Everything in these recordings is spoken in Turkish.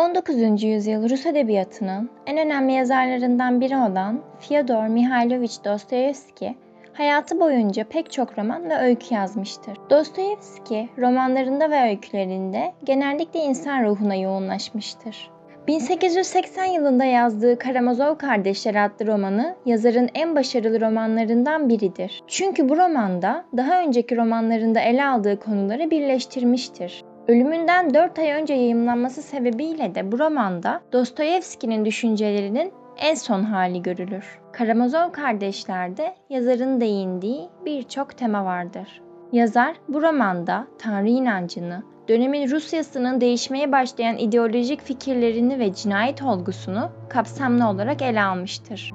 19. yüzyıl Rus edebiyatının en önemli yazarlarından biri olan Fyodor Mihailovich Dostoyevski, hayatı boyunca pek çok roman ve öykü yazmıştır. Dostoyevski, romanlarında ve öykülerinde genellikle insan ruhuna yoğunlaşmıştır. 1880 yılında yazdığı Karamazov Kardeşler adlı romanı yazarın en başarılı romanlarından biridir. Çünkü bu romanda daha önceki romanlarında ele aldığı konuları birleştirmiştir. Ölümünden 4 ay önce yayımlanması sebebiyle de bu romanda Dostoyevski'nin düşüncelerinin en son hali görülür. Karamazov kardeşlerde yazarın değindiği birçok tema vardır. Yazar bu romanda Tanrı inancını, dönemin Rusyasının değişmeye başlayan ideolojik fikirlerini ve cinayet olgusunu kapsamlı olarak ele almıştır.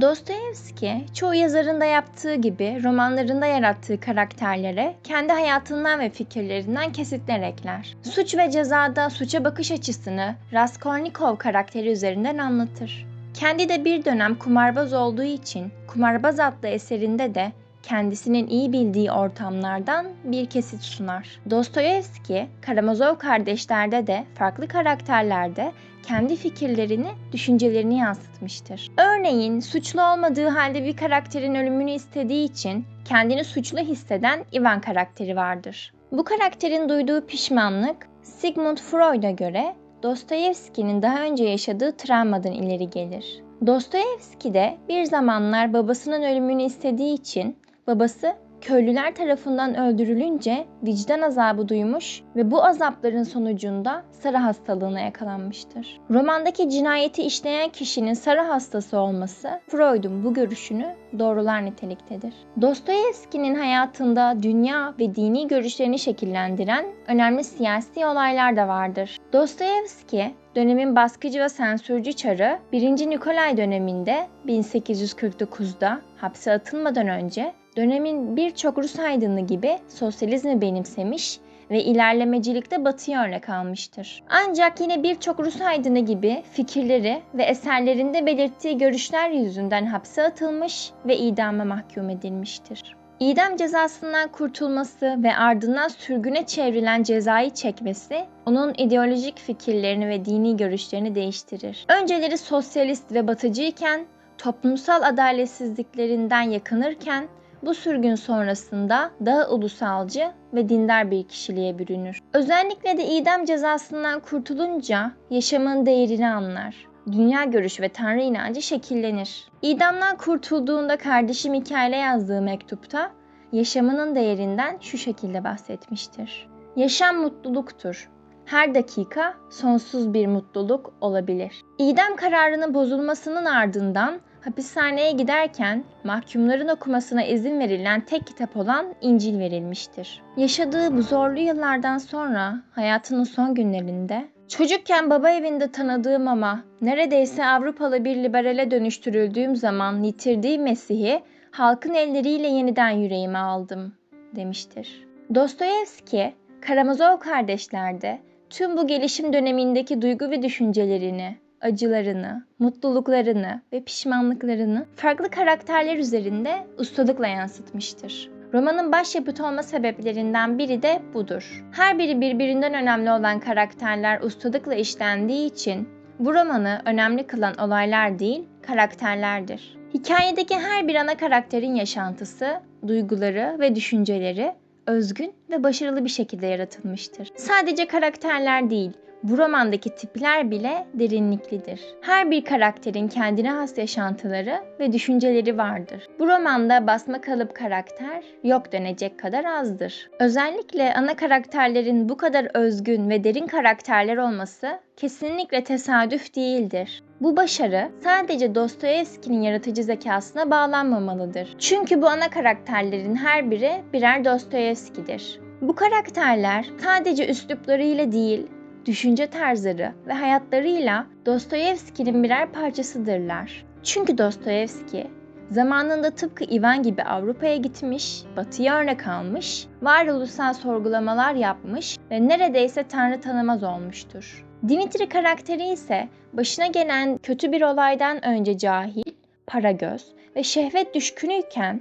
Dostoyevski, çoğu yazarın da yaptığı gibi romanlarında yarattığı karakterlere kendi hayatından ve fikirlerinden kesitler ekler. Suç ve cezada suça bakış açısını Raskolnikov karakteri üzerinden anlatır. Kendi de bir dönem kumarbaz olduğu için Kumarbaz adlı eserinde de kendisinin iyi bildiği ortamlardan bir kesit sunar. Dostoyevski, Karamazov kardeşlerde de farklı karakterlerde kendi fikirlerini, düşüncelerini yansıtmıştır. Örneğin suçlu olmadığı halde bir karakterin ölümünü istediği için kendini suçlu hisseden Ivan karakteri vardır. Bu karakterin duyduğu pişmanlık Sigmund Freud'a göre Dostoyevski'nin daha önce yaşadığı travmadan ileri gelir. Dostoyevski de bir zamanlar babasının ölümünü istediği için babası köylüler tarafından öldürülünce vicdan azabı duymuş ve bu azapların sonucunda sarı hastalığına yakalanmıştır. Romandaki cinayeti işleyen kişinin sarı hastası olması Freud'un bu görüşünü doğrular niteliktedir. Dostoyevski'nin hayatında dünya ve dini görüşlerini şekillendiren önemli siyasi olaylar da vardır. Dostoyevski dönemin baskıcı ve sensürcü çarı 1. Nikolay döneminde 1849'da hapse atılmadan önce dönemin birçok Rus aydını gibi sosyalizmi benimsemiş ve ilerlemecilikte batıya örnek almıştır. Ancak yine birçok Rus aydını gibi fikirleri ve eserlerinde belirttiği görüşler yüzünden hapse atılmış ve idama mahkum edilmiştir. İdam cezasından kurtulması ve ardından sürgüne çevrilen cezayı çekmesi onun ideolojik fikirlerini ve dini görüşlerini değiştirir. Önceleri sosyalist ve batıcıyken toplumsal adaletsizliklerinden yakınırken bu sürgün sonrasında daha ulusalcı ve dindar bir kişiliğe bürünür. Özellikle de idam cezasından kurtulunca yaşamın değerini anlar. Dünya görüşü ve tanrı inancı şekillenir. İdamdan kurtulduğunda kardeşi Mikail'e yazdığı mektupta yaşamının değerinden şu şekilde bahsetmiştir. Yaşam mutluluktur. Her dakika sonsuz bir mutluluk olabilir. İdam kararının bozulmasının ardından hapishaneye giderken mahkumların okumasına izin verilen tek kitap olan İncil verilmiştir. Yaşadığı bu zorlu yıllardan sonra hayatının son günlerinde Çocukken baba evinde tanıdığım ama neredeyse Avrupalı bir liberale dönüştürüldüğüm zaman yitirdiğim Mesih'i halkın elleriyle yeniden yüreğime aldım demiştir. Dostoyevski, Karamazov kardeşlerde tüm bu gelişim dönemindeki duygu ve düşüncelerini, acılarını, mutluluklarını ve pişmanlıklarını farklı karakterler üzerinde ustalıkla yansıtmıştır. Romanın başyapıt olma sebeplerinden biri de budur. Her biri birbirinden önemli olan karakterler ustalıkla işlendiği için bu romanı önemli kılan olaylar değil, karakterlerdir. Hikayedeki her bir ana karakterin yaşantısı, duyguları ve düşünceleri özgün ve başarılı bir şekilde yaratılmıştır. Sadece karakterler değil, bu romandaki tipler bile derinliklidir. Her bir karakterin kendine has yaşantıları ve düşünceleri vardır. Bu romanda basma kalıp karakter yok denecek kadar azdır. Özellikle ana karakterlerin bu kadar özgün ve derin karakterler olması kesinlikle tesadüf değildir. Bu başarı sadece Dostoyevski'nin yaratıcı zekasına bağlanmamalıdır. Çünkü bu ana karakterlerin her biri birer Dostoyevski'dir. Bu karakterler sadece üsluplarıyla değil, düşünce tarzları ve hayatlarıyla Dostoyevski'nin birer parçasıdırlar. Çünkü Dostoyevski zamanında tıpkı Ivan gibi Avrupa'ya gitmiş, batıya örnek almış, varoluşsal sorgulamalar yapmış ve neredeyse tanrı tanımaz olmuştur. Dimitri karakteri ise başına gelen kötü bir olaydan önce cahil, paragöz ve şehvet düşkünüyken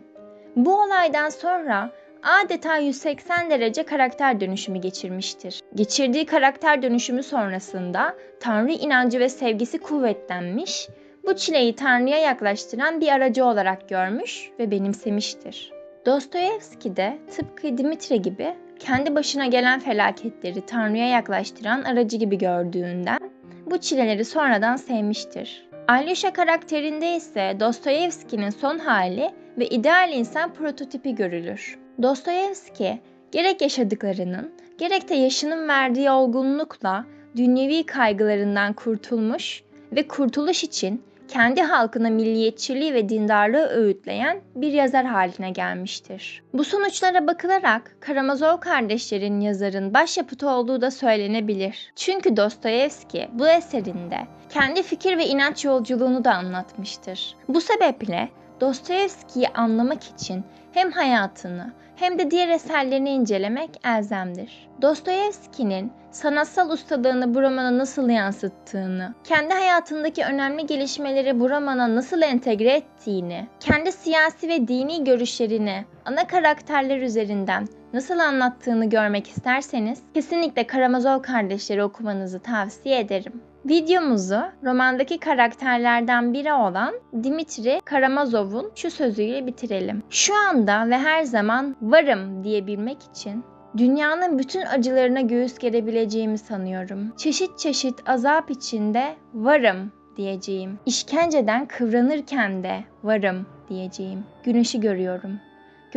bu olaydan sonra adeta 180 derece karakter dönüşümü geçirmiştir. Geçirdiği karakter dönüşümü sonrasında Tanrı inancı ve sevgisi kuvvetlenmiş, bu çileyi Tanrı'ya yaklaştıran bir aracı olarak görmüş ve benimsemiştir. Dostoyevski de tıpkı Dimitri gibi kendi başına gelen felaketleri Tanrı'ya yaklaştıran aracı gibi gördüğünden bu çileleri sonradan sevmiştir. Alyosha karakterinde ise Dostoyevski'nin son hali ve ideal insan prototipi görülür. Dostoyevski gerek yaşadıklarının gerek de yaşının verdiği olgunlukla dünyevi kaygılarından kurtulmuş ve kurtuluş için kendi halkına milliyetçiliği ve dindarlığı öğütleyen bir yazar haline gelmiştir. Bu sonuçlara bakılarak Karamazov kardeşlerin yazarın başyapıtı olduğu da söylenebilir. Çünkü Dostoyevski bu eserinde kendi fikir ve inanç yolculuğunu da anlatmıştır. Bu sebeple Dostoyevski'yi anlamak için hem hayatını hem de diğer eserlerini incelemek elzemdir. Dostoyevski'nin sanatsal ustalığını bu romana nasıl yansıttığını, kendi hayatındaki önemli gelişmeleri bu romana nasıl entegre ettiğini, kendi siyasi ve dini görüşlerini ana karakterler üzerinden nasıl anlattığını görmek isterseniz kesinlikle Karamazov kardeşleri okumanızı tavsiye ederim. Videomuzu romandaki karakterlerden biri olan Dimitri Karamazov'un şu sözüyle bitirelim. Şu anda ve her zaman varım diyebilmek için dünyanın bütün acılarına göğüs gerebileceğimi sanıyorum. Çeşit çeşit azap içinde varım diyeceğim. İşkenceden kıvranırken de varım diyeceğim. Güneşi görüyorum.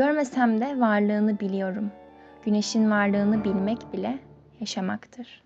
Görmesem de varlığını biliyorum. Güneşin varlığını bilmek bile yaşamaktır.